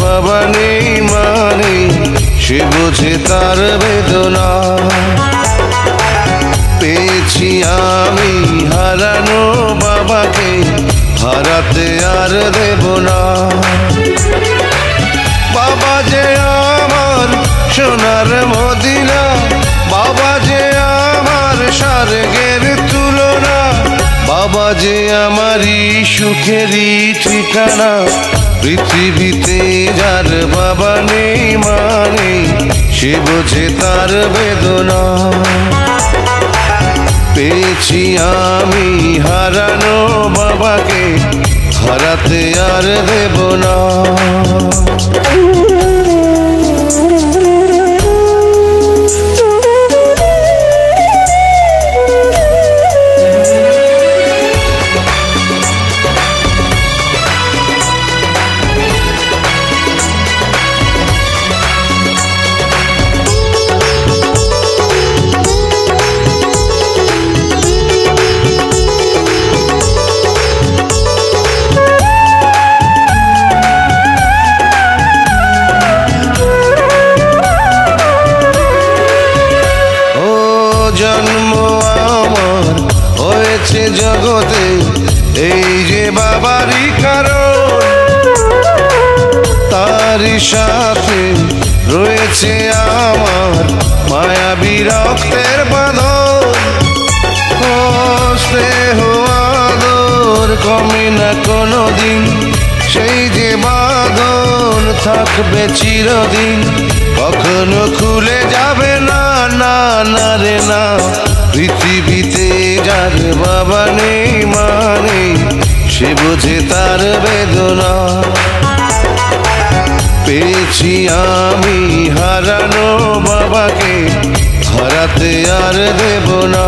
বাবা নেই মানে সে বোঝে তার বেদনা। পেয়েছি আমি হারানো বাবাকে, হারাতে আর দেব না। বাবা যে আমার সোনার মদিনা যে আমারি সুখেরই ঠিকানা। পৃথিবীতে যার বাবা নেই মানে সে বোঝে তার বেদনা। পেয়েছি আমি হারানো বাবাকে, হারাতে আর দেব না। এই যে বাবারই কারণ, তারই সাথে রয়েছে আমার মায়াবী রক্তের বাঁধন। স্নেহ আদর কমে না কোনো দিন সেই যে বাঁধন থাকবে চিরদিন। কখনো খুলে যাবে না না রে না, পৃথিবীতে যার বাবা নেই। সে বুঝে তার বেদনা। পেয়েছি আমি হারানো বাবাকে হারাতে আর দেব না।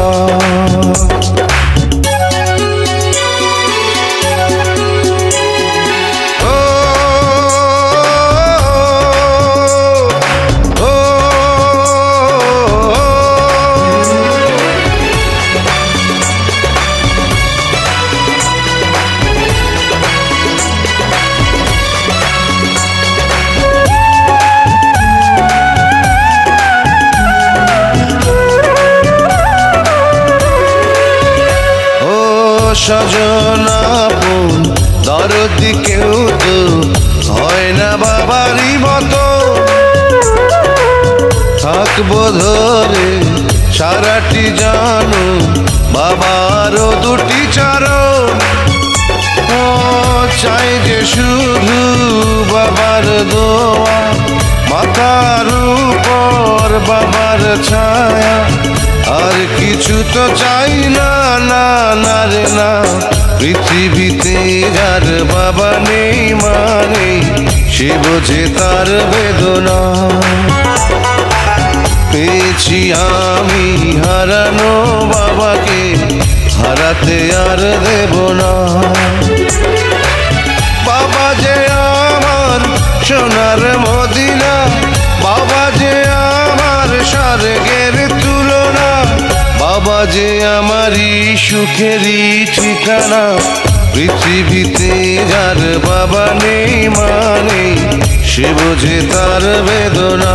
সজনাপন দরদি কেউ তো হয় না বাবারই মতো। থাকব ধরে, সারাটি জানো, বাবারও দুটি চারণ। ও, চাই যে শুধু বাবার দোয়া, মাথার উপর বাবার ছায়া। আর কিছু তো চাই না না না রে, না। পৃথিবীতে আর বাবা নেই মানে সে বোঝে তার বেদনা। পেয়েছি আমি হারানো বাবাকে, হারাতে আর দেব না। যে আমারি সুখেরই ঠিকানা? পৃথিবীতে যার বাবা নেই মানে সে বোঝে তার বেদনা।